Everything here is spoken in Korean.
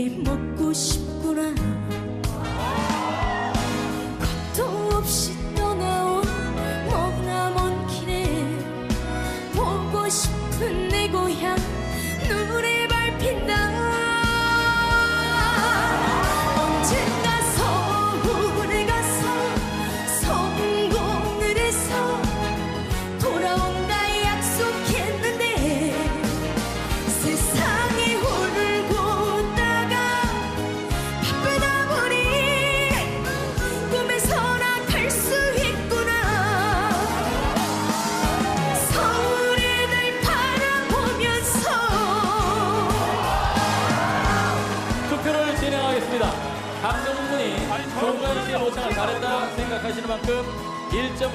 게 먹고 싶구나. 겁도 없이 떠나온 머나먼 길에 보고 싶은 진행하겠습니다. 감독분이 송가인 씨의 모창을 잘했다 생각하시는 만큼 1점